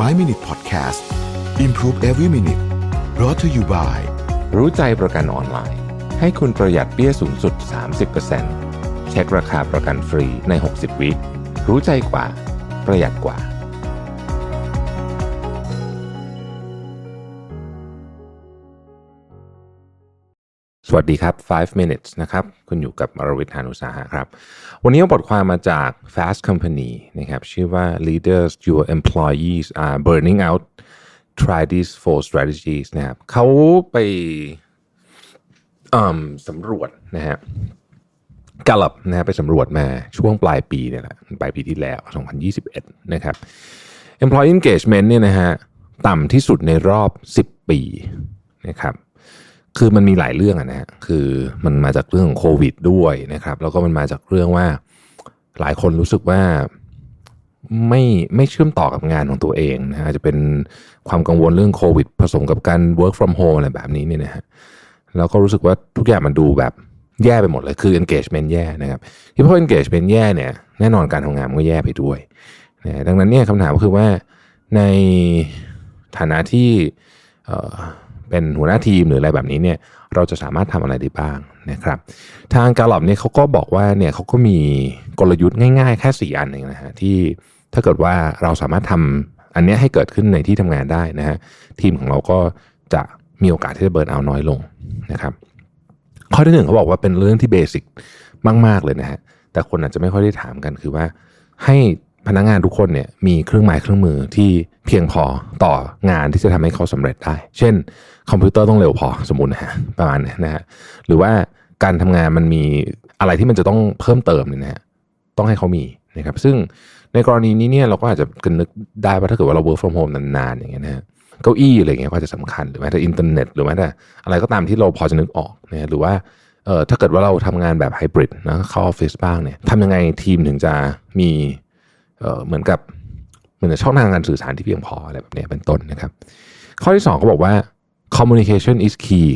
5 Minute Podcast Improve Every Minute brought to you by รู้ใจประกันออนไลน์ ให้คุณประหยัดเปี้ยสูงสุด 30%เช็คราคาประกันฟรีใน 60 วิรู้ใจกว่า ประหยัดกว่า สวัสดีครับ 5 minutes นะครับ คุณอยู่กับมรวิทยานุสาหะครับ วันนี้เอาบทความมาจาก Fast Company นะครับ ชื่อว่า leaders your employees are burning out try these four strategies นะครับเขาไปสำรวจนะฮะกลับนะฮะไปสำรวจมาช่วงปลายปีเนี่ยแหละปลายปีที่แล้ว 2021 นะครับ employee engagement เนี่ยนะฮะต่ำที่สุดในรอบ 10 ปีนะครับ คือมันมีหลายเรื่องอะนะฮะคือมันมาจากเรื่องของโควิดด้วยนะครับ แล้วก็มันมาจากเรื่องว่าหลายคนรู้สึกว่าไม่ไม่เชื่อมต่อกับงานของตัวเองนะฮะอาจจะเป็นความกังวลเรื่องโควิด ผสมกับการ work from home อะไรแบบนี้เนี่ยนะฮะแล้วก็รู้สึกว่าทุกอย่างมันดูแบบแย่ไปหมดเลยคือ engagement แย่นะครับที่พอ engagement แย่เนี่ยแน่นอนการทำงานมันก็แย่ไปด้วยนะดังนั้นเนี่ยคำถามก็คือว่าในฐานะที่ เป็นหัวหน้าทีมหรืออะไรแบบนี้เนี่ยเราจะสามารถทำอะไรได้บ้างนะครับ ทางกาลอบเนี่ยเขาก็บอกว่าเนี่ยเขาก็มีกลยุทธ์ง่าย ๆ แค่ 4 อันเองนะฮะที่ถ้าเกิดว่าเราสามารถทำอันนี้ให้เกิดขึ้นในที่ทำงานได้นะฮะทีมของเราก็จะมีโอกาสที่จะเบิร์นเอาน้อยลงนะครับ ข้อที่หนึ่งเขาบอกว่าเป็นเรื่องที่เบสิกมาก ๆ เลยนะฮะแต่คนอาจจะไม่ค่อยได้ถามกันคือว่าให้ พนักงานทุกคนเนี่ยมีเครื่องไม้เครื่องมือที่เพียงพอต่องานที่จะทำให้เขาสำเร็จได้ เช่น คอมพิวเตอร์ต้องเร็วพอสมมตินะฮะประมาณนี้นะฮะหรือว่าการทำงานมันมีอะไรที่มันจะต้องเพิ่มเติมเนี่ยนะฮะต้องให้เขามีนะครับซึ่งในกรณีนี้เนี่ยเราก็อาจจะกันนึกได้ว่าถ้าเกิดว่าเรา work from home นานๆอย่างเงี้ยนะฮะเก้าอี้อะไรเงี้ยก็จะสำคัญหรือแม้แต่อินเทอร์เน็ตหรือแม้แต่อะไรก็ตามที่เราพอจะนึกออกนะหรือว่าเอ่อถ้าเกิดว่าเราทำงานแบบไฮบริดนะเข้าออฟฟิศบ้างเนี่ยทำยังไงทีมถึงจะมี เหมือนกับเหมือนช่องทางการสื่อสารที่เพียงพออะไรแบบนี้เป็นต้นนะครับ ข้อที่สองเขาบอกว่า communication is key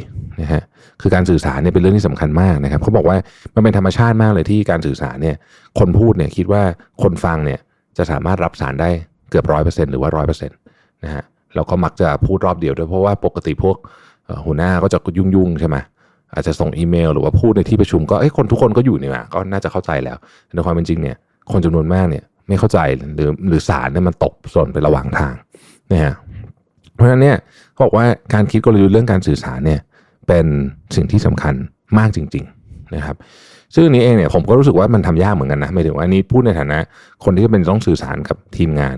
นะฮะคือการสื่อสารเนี่ยเป็นเรื่องที่สำคัญมากนะครับเขาบอกว่ามันเป็นธรรมชาติมากเลยที่การสื่อสารเนี่ยคนพูดเนี่ยคิดว่าคนฟังเนี่ยจะสามารถรับสารได้เกือบร้อยเปอร์เซ็นต์หรือว่าร้อยเปอร์เซ็นต์นะฮะแล้วก็มักจะพูดรอบเดียวด้วยเพราะว่าปกติพวกหัวหน้าก็จะยุ่งๆใช่ไหมอาจจะส่งอีเมล หรือว่าพูดในที่ประชุมก็เอ้คนทุกคนก็อยู่เนี่มาก็น่าจะเข้าใจแล้วแต่ในความเป็นจริงเนี่ยคนจำนวนมากเนี่ย ไม่เข้าใจหรือหรือสารเนี่ยมันตกส่วนไประหว่างทางนะฮะเพราะฉะนั้นเนี่ยเขาบอกว่าการคิดกลยุทธ์เรื่องการสื่อสารเนี่ยเป็นสิ่งที่สำคัญมากจริง ๆนะครับ ซึ่งอันนี้เองเนี่ยผมก็รู้สึกว่ามันทำยากเหมือนกันนะไม่ถึงว่านี้พูดในฐานะ คนที่เป็นต้องสื่อสารกับทีมงาน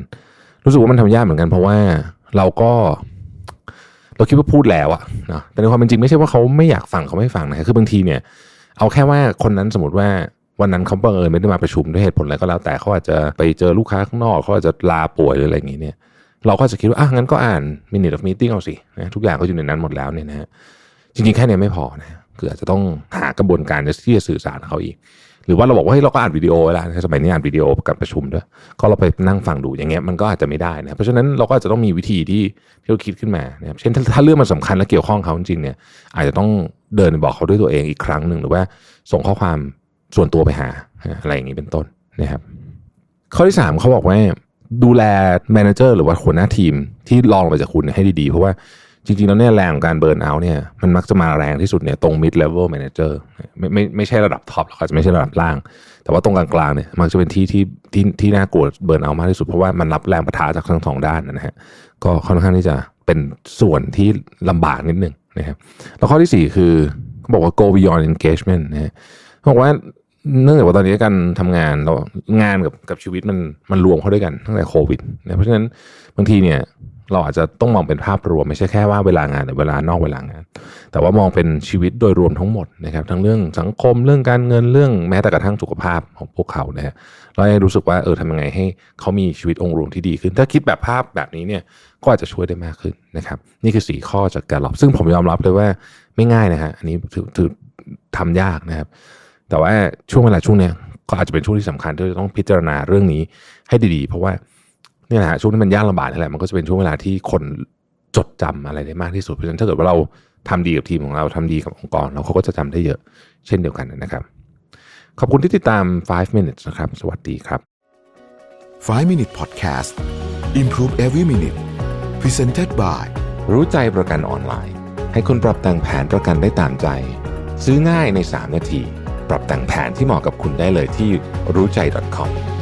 รู้สึกว่ามันทำยากเหมือนกัน เพราะว่าเราก็เราคิดว่าพูดแล้วอะนะแต่ในความเป็นจริงไม่ใช่ว่าเขาไม่อยากฟังเขาไม่ฟังนะคือบางทีเนี่ย เอาแค่ว่าคนนั้นสมมติว่า วันนั้นเขาบังเอิญไม่ได้มาประชุมด้วยเหตุผลอะไรก็แล้วแต่เขาอาจจะไปเจอลูกค้าข้างนอกเขาอาจจะลาป่วยหรืออะไรอย่างนี้เนี่ยเราก็จะคิดว่าอะงั้นก็อ่าน minute of meeting เอาสินะทุกอย่างก็อยู่ในนั้นหมดแล้วเนี่ยนะฮะจริงๆแค่เนี้ยไม่พอนะคืออาจจะต้องหากระบวนการที่จะสื่อสารเขาอีก หรือว่าเราบอกว่าเฮ้ยเราก็อ่านวิดีโอไว้แล้วนสมัยนี้อ่านวิดีโอกับประชุมด้วยก็เราไปนั่งฟังดูอย่างเงี้ยมันก็อาจจะไม่ได้นะเพราะฉะนั้นเราก็อาจจะต้องมีวิธีที่ที่เราคิดขึ้นมานะเช่นถ้าเรื่องมันสำคัญและเกี่ยวข้องเขาจริงๆเนี่ยอาจจะต้องเดินบอกเขาด้วยตัวเองอีกครั้งหนึ่งหรือว่าส่งข้อความ ส่วนตัวไปหาอะไรอย่างนี้เป็นต้นนะครับ ข้อที่ 3เขาบอกว่าดูแลแมเนเจอร์หรือว่าหัวหน้าทีมที่รองลงมาจากคุณให้ดีๆ เพราะว่าจริงๆ แล้วเนี่ยแรงของการเบิร์นเอาท์เนี่ยมันมักจะมาแรงที่สุดเนี่ยตรง mid level manager ไม่ไม่ไม่ใช่ระดับท็อปหรอกอาจจะไม่ใช่ระดับล่าง แต่ว่าตรงกลางๆเนี่ยมักจะเป็นที่ที่ที่ที่น่ากลัวเบิร์นเอาท์มากที่สุดเพราะว่ามันรับแรงประทะจากทั้งสองด้านนะฮะก็ค่อนข้างที่จะเป็นส่วนที่ลำบากนิดนึงนะครับแล้วข้อที่สี่คือเขาบอกว่า go beyond engagement นะฮะเขาบอกว่า เนื่องจากว่าตอนนี้การทำงานเรางานกับกับชีวิตมันมันรวมเข้าด้วยกันตั้งแต่โควิดนะเพราะฉะนั้นบางทีเนี่ยเราอาจจะต้องมองเป็นภาพรวมไม่ใช่แค่ว่าเวลางานหรือเวลานอกเวลางาน แต่ว่ามองเป็นชีวิตโดยรวมทั้งหมดนะครับ ทั้งเรื่องสังคมเรื่องการเงินเรื่องแม้แต่กระทั่งสุขภาพของพวกเขานะฮะเราให้รู้สึกว่าเออทำยังไงให้เขามีชีวิตองค์รวมที่ดีขึ้น ถ้าคิดแบบภาพแบบนี้เนี่ยก็อาจจะช่วยได้มากขึ้นนะครับ นี่คือสี่ข้อจากการหลอบซึ่งผมยอมรับเลยว่าไม่ง่ายนะฮะอันนี้ถือถือทำยากนะครับ แต่ว่าช่วงเวลาช่วงเนี้ยก็อาจจะเป็นช่วงที่สำคัญที่จะต้องพิจารณาเรื่องนี้ให้ดีๆ เพราะว่าเนี่ยนะฮะช่วงที่มันยากลำบากนี่แหละมันก็จะเป็นช่วงเวลาที่คนจดจำอะไรได้มากที่สุดเพราะฉะนั้นถ้าเกิดว่าเราทำดีกับทีมของเราทำดีกับองค์กร เราเขาก็จะจำได้เยอะเช่นเดียวกันนะครับ ขอบคุณที่ติดตาม 5 minutes นะครับ สวัสดีครับ 5 Minute Podcast Improve Every Minute Presented by รู้ใจประกันออนไลน์ ให้คุณปรับแต่งแผนประกันได้ตามใจ ซื้อง่ายใน 3 นาที ปรับแต่งแผนที่เหมาะกับคุณได้เลยที่รู้ใจ .com